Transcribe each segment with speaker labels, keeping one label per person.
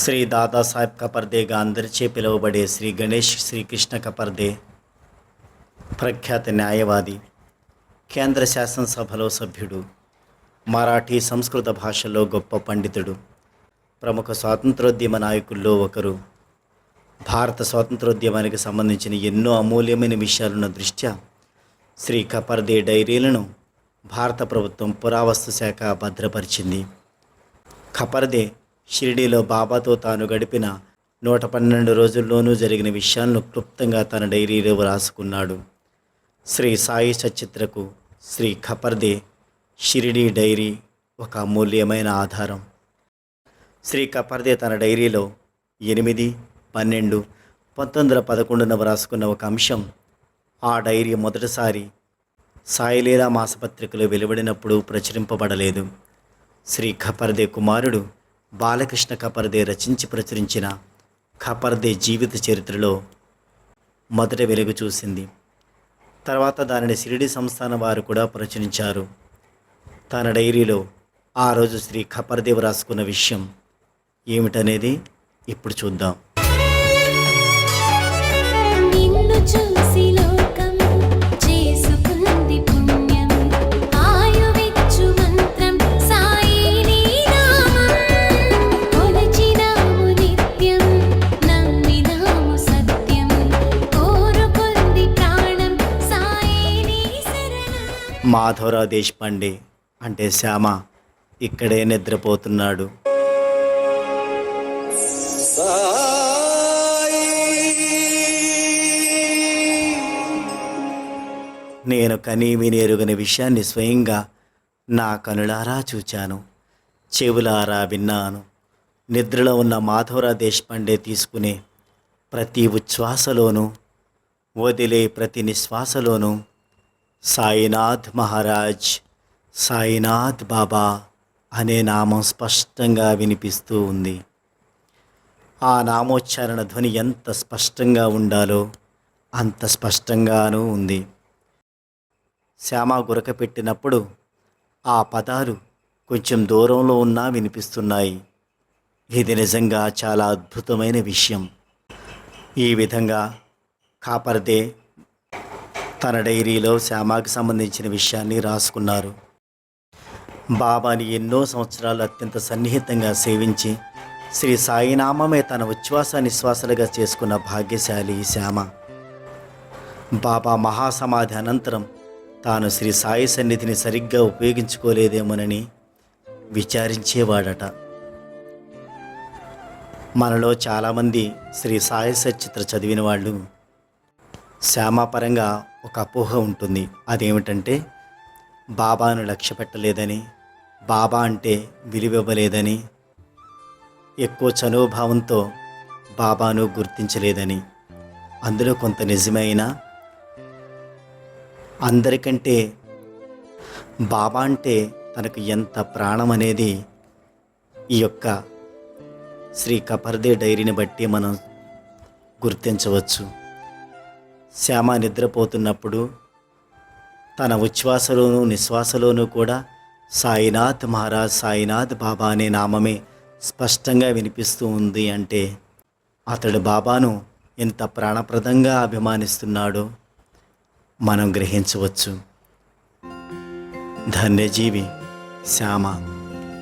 Speaker 1: శ్రీ దాదాసాహెబ్ కపర్దేగా అందరిచే పిలువబడే శ్రీ గణేష్ శ్రీకృష్ణ కపర్దే ప్రఖ్యాత న్యాయవాది కేంద్ర శాసనసభలో సభ్యుడు మరాఠీ సంస్కృత భాషలో గొప్ప పండితుడు ప్రముఖ స్వాతంత్రోద్యమ నాయకుల్లో ఒకరు. భారత స్వాతంత్రోద్యమానికి సంబంధించిన ఎన్నో అమూల్యమైన విషయాలున్న దృష్ట్యా శ్రీ కపర్దే డైరీలను భారత ప్రభుత్వం పురావస్తు శాఖ భద్రపరిచింది. ఖపర్దే షిరిడీలో బాబాతో తాను గడిపిన నూట పన్నెండు రోజుల్లోనూ జరిగిన విషయాలను క్లుప్తంగా తన డైరీలో రాసుకున్నాడు శ్రీ సాయి సచిత్రకు శ్రీ ఖపర్దే షిరిడీ డైరీ ఒక అమూల్యమైన ఆధారం. శ్రీ కపర్దే తన డైరీలో ఎనిమిది పన్నెండు పంతొమ్మిది వందల పదకొండున వ్రాసుకున్న ఒక అంశం ఆ డైరీ మొదటిసారి సాయిలీలా మాసపత్రికలో వెలువడినప్పుడు ప్రచురింపబడలేదు. శ్రీ ఖపర్దే కుమారుడు బాలకృష్ణ కపర్దే రచించి ప్రచురించిన కపర్దే జీవిత చరిత్రలో మొదట వెలుగు చూసింది. తర్వాత దానిని షిరిడి సంస్థాన వారు కూడా ప్రచురించారు. తన డైరీలో ఆ రోజు శ్రీ ఖపర్దేవ్ రాసుకున్న విషయం ఏమిటనేది ఇప్పుడు చూద్దాం. మాధవరావు దేశపాండే అంటే శ్యామ ఇక్కడే నిద్రపోతున్నాడు. నేను కనీ వినేరుగని విషయాన్ని స్వయంగా నా కనులారా చూచాను. చెవులారా విన్నాను. నిద్రలో ఉన్న మాధవరావు దేశపాండే తీసుకునే ప్రతి ఉచ్ఛ్వాసలోనూ వదిలే ప్రతి నిశ్వాసలోనూ సాయినాథ్ మహారాజ్ సాయినాథ్ బాబా అనే నామం స్పష్టంగా వినిపిస్తూ ఉంది. ఆ నామోచ్చారణ ధ్వని ఎంత స్పష్టంగా ఉండాలో అంత స్పష్టంగానూ ఉంది. శ్యామ గురక పెట్టినప్పుడు ఆ పదాలు కొంచెం దూరంలో ఉన్నా వినిపిస్తున్నాయి. ఇది నిజంగా చాలా అద్భుతమైన విషయం. ఈ విధంగా కాపర్దే తన డైరీలో శ్యామకి సంబంధించిన విషయాన్ని రాసుకున్నారు. బాబాని ఎన్నో సంవత్సరాలు అత్యంత సన్నిహితంగా సేవించి శ్రీ సాయినామమే తన ఉచ్ఛ్వాస నిశ్వాసాలుగా చేసుకున్న భాగ్యశాలి శ్యామ. బాబా మహాసమాధి అనంతరం తాను శ్రీ సాయి సన్నిధిని సరిగ్గా ఉపయోగించుకోలేదేమోనని విచారించేవాడట. మనలో చాలామంది శ్రీ సాయి సచిత్ర చదివిన వాళ్ళు శ్యామపరంగా ఒక అపోహ ఉంటుంది. అదేమిటంటే బాబాను లక్ష్య పెట్టలేదని బాబా అంటే విలువివ్వలేదని ఎక్కువ చనుభావంతో బాబాను గుర్తించలేదని. అందులో కొంత నిజమైన అందరికంటే బాబా అంటే తనకు ఎంత ప్రాణం అనేది ఈ యొక్క శ్రీ కపర్దే డైరీని బట్టి మనం గుర్తించవచ్చు. శ్యామ నిద్రపోతున్నప్పుడు తన ఉచ్ఛ్వాసలోనూ నిశ్వాసలోనూ కూడా సాయినాథ్ మహారాజ్ సాయినాథ్ బాబా అనే నామమే స్పష్టంగా వినిపిస్తూ ఉంది అంటే అతడు బాబాను ఎంత ప్రాణప్రదంగా అభిమానిస్తున్నాడో మనం గ్రహించవచ్చు. ధన్యజీవి శ్యామ.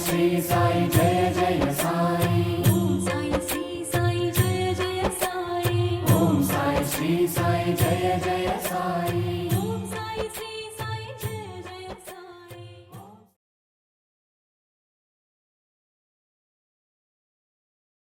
Speaker 2: श्री साई